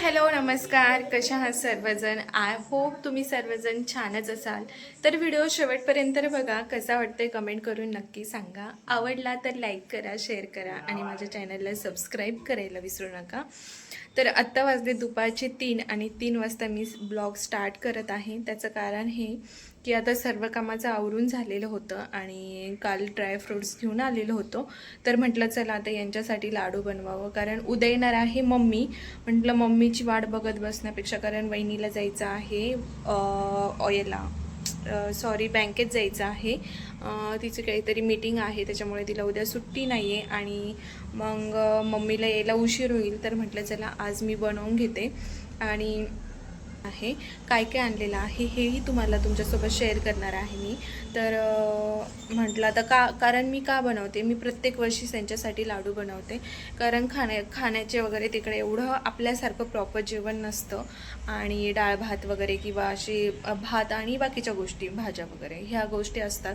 Hello नमस्कार. कशा आहात सर्वजण? आय होप तुम्ही सर्वजण छानच असाल. तर व्हिडिओ शेवटपर्यंत बघा कसा वाटतंय कमेंट करून नक्की सांगा. आवडला तर लाईक करा शेअर करा आणि माझ्या चॅनलला सबस्क्राईब करायला विसरू नका. तर आत्ता वाजले दुपारचे तीन आणि तीन वाजता मी ब्लॉग स्टार्ट करत आहे. त्याचं कारण हे की आता सर्व कामाचं आवरून झालेलं होतं आणि काल ड्रायफ्रूट्स घेऊन आलेलो होतो. तर म्हटलं चला आता यांच्यासाठी लाडू बनवावं. कारण उद्या येणार आहे मम्मी. म्हटलं मम्मीची वाट बघत बसण्यापेक्षा कारण वहिनीला जायचं आहे ऑयला सॉरी बँकेत जायचं आहे. तिची काहीतरी मीटिंग आहे त्याच्यामुळे तिला उद्या सुट्टी नाही आहे आणि मग मम्मीला यायला उशीर होईल तर म्हटलं चला आज मी बनवून घेते. आणि आहे काय काय आणलेलं आहे हेही तुम्हाला तुमच्यासोबत शेअर करणार आहे मी. तर म्हटलं आता का कारण मी का बनवते? मी प्रत्येक वर्षी त्यांच्यासाठी लाडू बनवते. कारण खाण्या खाण्याचे वगैरे तिकडे एवढं आपल्यासारखं प्रॉपर जेवण नसतं. आणि डाळ भात वगैरे किंवा अशी भात आणि बाकीच्या गोष्टी भाज्या वगैरे ह्या गोष्टी असतात.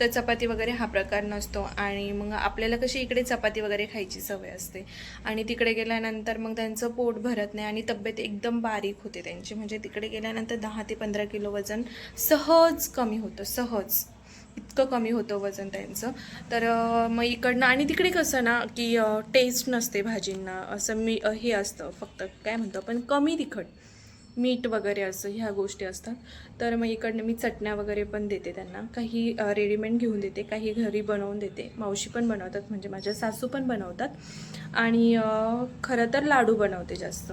तर चपाती वगैरे हा प्रकार नसतो आणि मग आपल्याला कशी इकडे चपाती वगैरे खायची सवय असते. आणि तिकडे गेल्यानंतर मग त्यांचं पोट भरत नाही आणि तब्येत एकदम बारीक होते त्यांची. म्हणजे तिकडे गेल्यानंतर दहा ते पंधरा किलो वजन सहज कमी होतं सहज. इतकं कमी होतं वजन त्यांचं. तर मग इकडनं आणि तिकडे कसं ना की टेस्ट नसते भाजींना. असं मी हे असतं फक्त काय म्हणतो आपण कमी तिखट. मीठ वगैरे असं ह्या गोष्टी असतात. तर मग इकडनं मी चटण्या वगैरे पण देते त्यांना. काही रेडीमेड घेऊन देते काही घरी बनवून देते. मावशी पण बनवतात म्हणजे माझ्या सासू पण बनवतात. आणि खरं तर लाडू बनवते जास्त.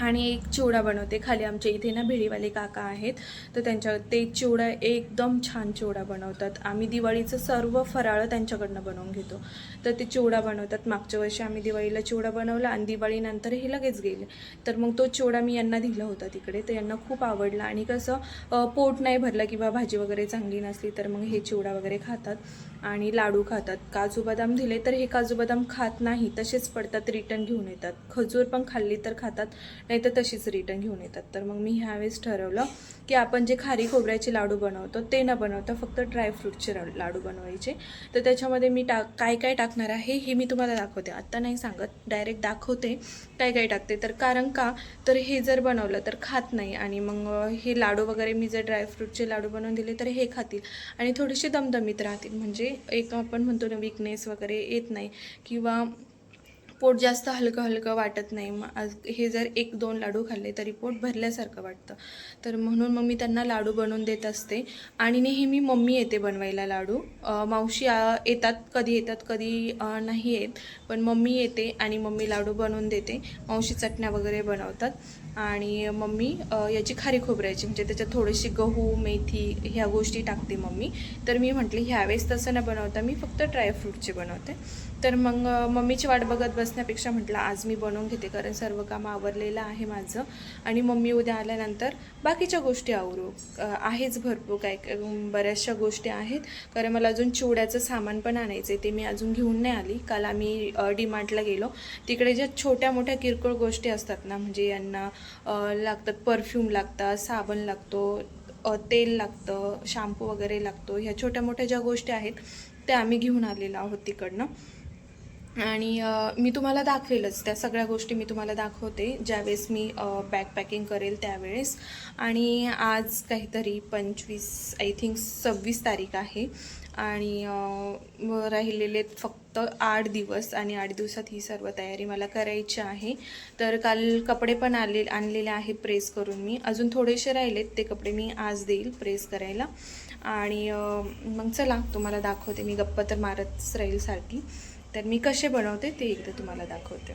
आणि एक चिवडा बनवते. खाली आमच्या इथे ना भिडीवाले काका आहेत. तर त्यांच्या ते चिवडा एकदम छान चिवडा बनवतात. आम्ही दिवाळीचं सर्व फराळं त्यांच्याकडनं बनवून घेतो. तर ते चिवडा बनवतात. मागच्या वर्षी आम्ही दिवाळीला चिवडा बनवला आणि दिवाळीनंतर हे लगेच गेले. तर मग तो चिवडा मी यांना दिला होता तिकडे. तर यांना खूप आवडला. आणि कसं पोट नाही भरलं किंवा भाजी वगैरे चांगली नसली तर मग हे चिवडा वगैरे खातात. आणि लाडू खातात. काजू बदाम दिले तर हे काजू बदाम खात नाही तसेच पडतात रिटर्न घेऊन येतात. खजूर पण खाल्ली तर खातात नाही तर तशीच रिटर्न घेऊन येतात. तर मग मी ह्यावेळेस ठरवलं की आपण जे खारी खोबऱ्याचे लाडू बनवतो ते न बनवता फक्त ड्रायफ्रूटचे लाडू बनवायचे. तर त्याच्यामध्ये मी टाक काय काय टाकणार आहे हे मी तुम्हाला दाखवते. आत्ता नाही सांगत डायरेक्ट दाखवते काय काय टाकते. तर कारण का तर हे जर बनवलं तर खात नाही आणि मग हे लाडू वगैरे मी जर ड्रायफ्रूटचे लाडू बनवून दिले तर हे खातील. आणि थोडेसे दमदमीत राहतील. म्हणजे एक आपण म्हणतो ना विकनेस वगैरे येत नाही. किंवा पोट जास्त हलकं हलकं वाटत नाही. मग आज हे जर एक दोन लाडू खाल्ले तरी पोट भरल्यासारखं वाटतं. तर म्हणून मग मी त्यांना लाडू बनवून देत असते. आणि नेहमी मम्मी येते बनवायला लाडू. मावशी येतात कधी येतात कधी नाही येत. पण मम्मी येते आणि मम्मी लाडू बनवून देते. मावशी चटण्या वगैरे बनवतात. आणि मम्मी याची खारी खोबऱ्याची म्हणजे त्याच्यात थोडीशी गहू मेथी ह्या गोष्टी टाकते मम्मी. तर मी म्हटली ह्यावेळेस तसं न बनवता मी फक्त ड्रायफ्रूटचे बनवते. तर मग मम्मीची वाट बघत बसण्यापेक्षा म्हटलं आज मी बनवून घेते कारण सर्व काम आवरलेलं आहे माझं. आणि मम्मी उद्या आल्यानंतर बाकीच्या गोष्टी आवरू. आहेच भरपूर काय बऱ्याचशा गोष्टी आहेत. कारण मला अजून चिवड्याचं सामान पण आणायचं आहे ते मी अजून घेऊन नाही आली. काल आम्ही डीमार्टला गेलो. तिकडे ज्या छोट्या मोठ्या किरकोळ गोष्टी असतात ना म्हणजे यांना लागतात परफ्यूम लागतात साबण लागतो तेल लागतं शॅम्पू वगैरे लागतो. ह्या छोट्या मोठ्या ज्या गोष्टी आहेत त्या आम्ही घेऊन आलेलो आहोत तिकडनं. आणि मी तुम्हाला दाखवेलच. त्या सगळ्या गोष्टी मी तुम्हाला दाखवते ज्यावेळेस मी बॅकपॅकिंग करेल त्यावेळेस. आणि आज काहीतरी पंचवीस आय थिंक सव्वीस तारीख आहे. आणि राहिलेले फक्त आठ दिवस आणि आठ दिवसात ही सर्व तयारी मला करायची आहे. तर काल कपडे पण आले आणलेले आहेत प्रेस करून मी. अजून थोडेसे राहिलेत ते कपडे मी आज देईल प्रेस करायला. आणि मग चला तुम्हाला दाखवते. मी गप्पा तर मारतच राहील सारखी. तर मी कसे बनवते ते एकदा तुम्हाला दाखवते.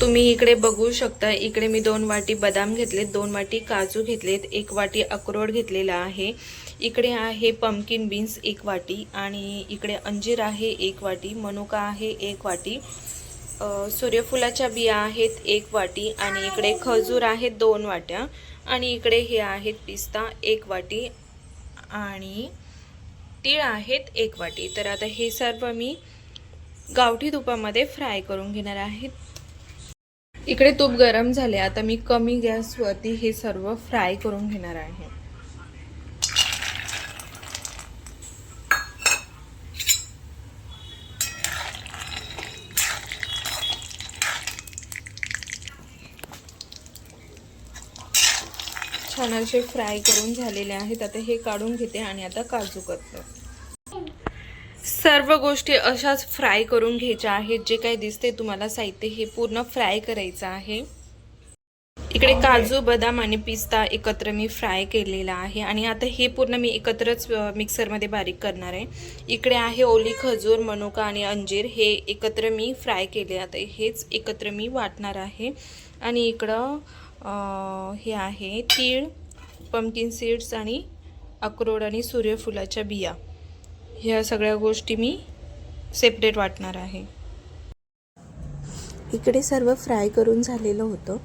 तुम्ही इकडे बघू शकता इकडे मी दोन वाटी बदाम घेतलेत दोन वाटी काजू घेतलेत एक वाटी अक्रोड घेतलेला आहे. इकडे आहे पम्पकिन बीन्स एक वाटी आणि इकडे अंजीर आहे एक वाटी मनुका आहे एक वाटी. सूर्यफुलाच्या बिया आहेत एक वाटी आणि इकडे खजूर आहेत दोन वाट्या आणि इकडे हे आहेत पिस्ता एक वाटी आणि तीळ आहेत एक वाटी. तर आता हे सर्व मी गावठी तुपामध्ये फ्राय करून घेणार आहे. इकडे तूप गरम झाले. आता मी कमी गॅसवरती हे सर्व फ्राय करून घेणार आहे. छान असे फ्राय करून झालेले आहेत आता हे काढून घेते आणि आता काजू करतो. सर्व गोष्टी अशाच फ्राय करून घ्यायच्या आहेत जे काही दिसते तुम्हाला साहित्य हे पूर्ण फ्राय करायचं आहे. इकडे काजू बदाम आणि पिस्ता एकत्र मी फ्राय केलेला आहे आणि आता हे पूर्ण मी एकत्रच मिक्सरमध्ये बारीक करणार आहे. इकडे आहे ओली खजूर मनुका आणि अंजीर हे एकत्र मी फ्राय केले. आता हेच एकत्र मी वाटणार आहे. आणि इकडं हे आहे तीळ पम्पकिन सीड्स आणि अक्रोड आणि सूर्यफुलाच्या बिया. ह्या सगळ्या गोष्टी मी सेपरेट वाटणार आहे. इकडे सर्व फ्राय करून झालेलं होतं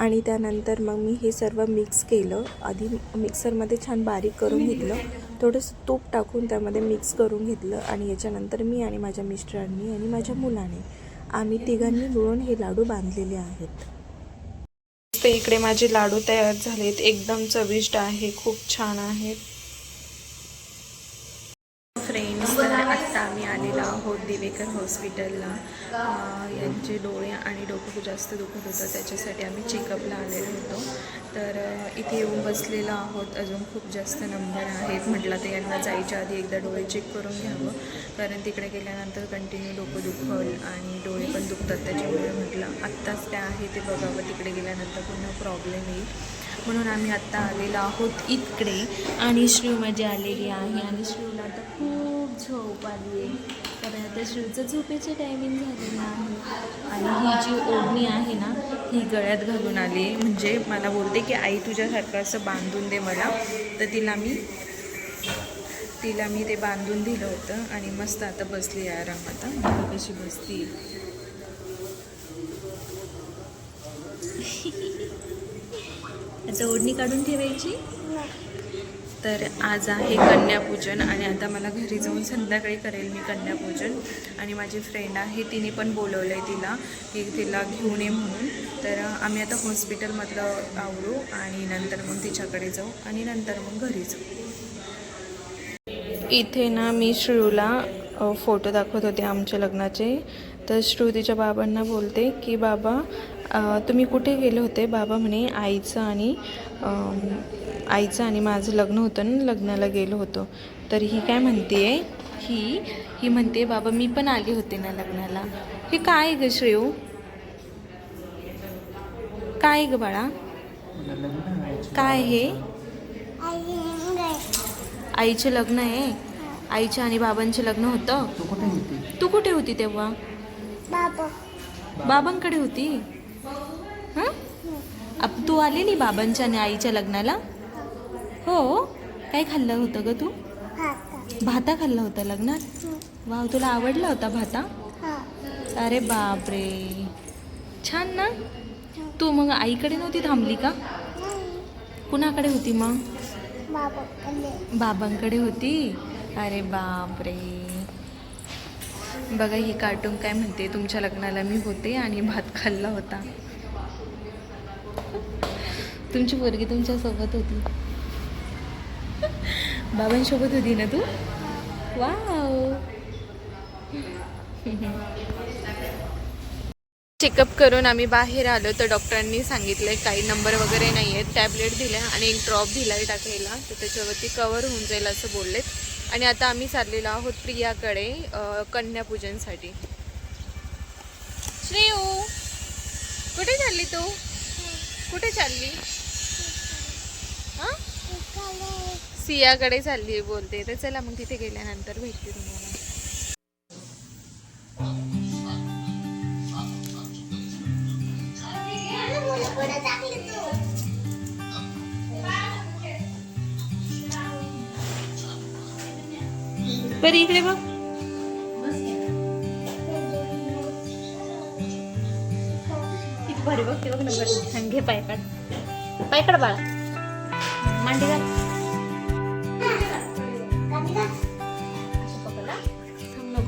आणि त्यानंतर मग मी हे सर्व मिक्स केलं. आधी मिक्सरमध्ये छान बारीक करून घेतलं. थोडंसं तूप टाकून त्यामध्ये मिक्स करून घेतलं आणि याच्यानंतर मी आणि माझ्या मिस्टरांनी आणि माझ्या मुलाने आम्ही तिघांनी मिळून हे लाडू बांधलेले आहेत. मस्त इकडे माझे लाडू तयार झालेत. एकदम चविष्ट आहे खूप छान आहेत फ्रेंड्स तर आत्ता आम्ही आलेलो आहोत दिवेकर हॉस्पिटलला. यांचे डोळे आणि डोकं खूप जास्त दुखत होतं त्याच्यासाठी आम्ही चेकअपला आलेलो होतो. तर इथे येऊन बसलेलो आहोत. अजून खूप जास्त नंबर आहेत म्हटलं तर यांना जायच्या आधी एकदा डोळे चेक करून घ्यावं. कारण तिकडे गेल्यानंतर कंटिन्यू डोकं दुखल आणि डोळे पण दुखतात. त्याच्यामुळे म्हटलं आत्ताच काय आहे ते बघावं. तिकडे गेल्यानंतर पुन्हा प्रॉब्लेम येईल. म्हणून आम्ही आत्ता आलेलो आहोत इकडे. आणि श्रीव माझी आलेली आहे. आणि श्रीवला आता खूप झोप आली आहे. कारण आता श्रीवचं झोपेचं टायमिंग झालेलं आहे. आणि ही जी ओढणी आहे ना ही गळ्यात घालून आली. म्हणजे मला बोलते की आई तुझ्यासारखं असं बांधून दे मला. तर तिला मी तिला मी ते बांधून दिलं होतं. आणि मस्त आता बसली आहे आरामात. आता कशी बसती. आता ओढणी काढून ठेवायची. तर आज आहे कन्यापूजन आणि आता मला घरी जाऊन संध्याकाळी करेल मी कन्यापूजन. आणि माझी फ्रेंड आहे तिने पण बोलवलं आहे तिला की तिला घेऊन ये म्हणून. तर आम्ही आता हॉस्पिटलमधलं आवरू आणि नंतर मग तिच्याकडे जाऊ आणि नंतर मग घरी जाऊ. इथे ना मी श्रूला फोटो दाखवत होते आमच्या लग्नाचे. तर श्रू तिच्या बाबांना बोलते की बाबा तुम्ही कुठे गेले होते? बाबा म्हणे आईचं आणि आईचं आणि माझं लग्न होतं ना लग्नाला गेलो होतो. तर ही काय म्हणते ही ही म्हणते बाबा मी पण आली होते ना लग्नाला. हे काय आहे ग श्रेयू? काय आहे ग बाळा? काय हे आईचं लग्न आहे? आईच्या आणि बाबांचं लग्न होतं? तू कुठे होती? तू कुठे होती तेव्हा? बाबांकडे होती? हं? तू आलेली बाबांच्या आणि आईच्या लग्नाला? हो? काय खाल्लं होतं ग तू? भाता. खाल्ला होता लग्नात? वाव तुला आवडला होता भाता? अरे बापरे. छान ना? तू मग आईकडे नव्हती थांबली का? कुणाकडे होती मग? बाबांकडे होती? अरे बापरे. बघा ही कार्टून काय म्हणते? तुमच्या लग्नाला मी होते आणि भात खाल्ला होता. तुमची पोरगी तुमच्यासोबत होती. बाबांसोबत होती ना तू? वाव. चेकअप करून आम्ही बाहेर आलो तर डॉक्टरांनी सांगितलं काही नंबर वगैरे नाही आहेत टॅबलेट दिल्या आणि एक ड्रॉप दिला आहे टाकायला. तर त्याच्यावरती कवर होऊन जाईल असं बोललेत. आणि आता आम्ही चाललेलो आहोत प्रियाकडे कन्यापूजनसाठी. श्रेयू कुठे चालली तू? कुठे चालली? सियाकडे चालली बोलते. तर चला मग तिथे गेल्यानंतर भेटते तुम्हाला. बरं इकडे बघ. किती भारी बघ ते बघ नंबर घे पाय काढ बाळा.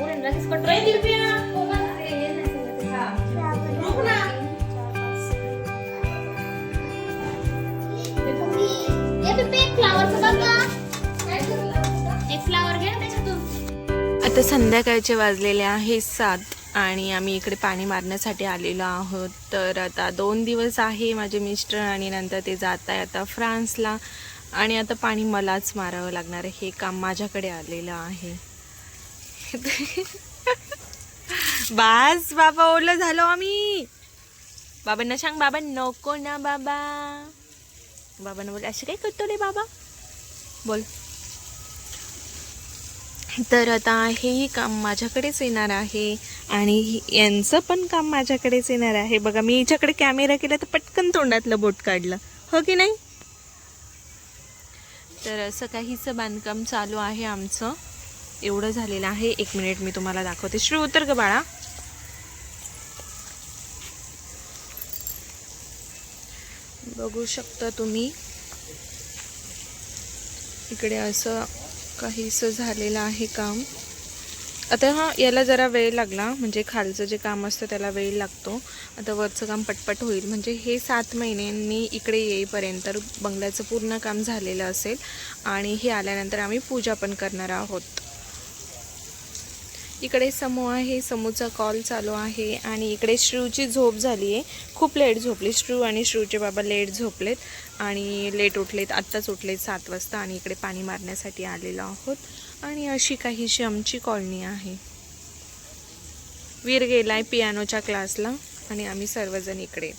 ना लगेच कट रे दिव्या. ना आता संध्याकाळचे वाजलेले आहे सात आणि आम्ही इकडे पाणी मारण्यासाठी आलेलो आहोत. तर आता दोन दिवस आहे माझे मिस्टर आणि नंतर ते जात आहे आता फ्रान्सला. आणि आता पाणी मलाच मारावं लागणार आहे. हे काम माझ्याकडे आलेलं आहे. बास बाबा ओलं झालो आम्ही. बाबांना सांग बाबा नको ना बाबा. बाबांना बोल असं काय करतो रे बाबा? बोल. तर आता हेही काम माझ्याकडेच येणार आहे आणि यांचं पण काम माझ्याकडेच येणार आहे. बघा मी हिच्याकडे कॅमेरा केला तर पटकन तोंडातलं बोट काढलं. हो की नाही? तर असं काहीचं बांधकाम चालू आहे आमचं. एवढं झालेलं आहे. एक मिनिट मी तुम्हाला दाखवते. श्री उतर ग बाळा. बघू शकता तुम्ही. इकडे असं काहीसं झालेलं आहे काम. आता हा याला जरा वेळ लागला. म्हणजे खालचं जे काम असतं त्याला वेळ लागतो. आता वरचं काम पटपट होईल. म्हणजे हे सात महिन्यांनी इकडे येईपर्यंत बंगल्याचं पूर्ण काम झालेलं असेल. आणि हे आल्यानंतर आम्ही पूजा पण करणार आहोत. इकडे समूह आहे समूहचा कॉल चालू आहे आणि इकडे श्रूची झोप झाली आहे. खूप लेट झोपली. श्रू आणि श्रूचे बाबा लेट झोपलेत आणि लेट उठलेत. आत्ताच उठलेत सात वाजता आणि इकडे पाणी मारण्यासाठी आलेलो आहोत. आणि अशी काहीशी आमची कॉलनी आहे. वीर गेला आहे पियानोच्या क्लासला आणि आम्ही सर्वजण इकडे.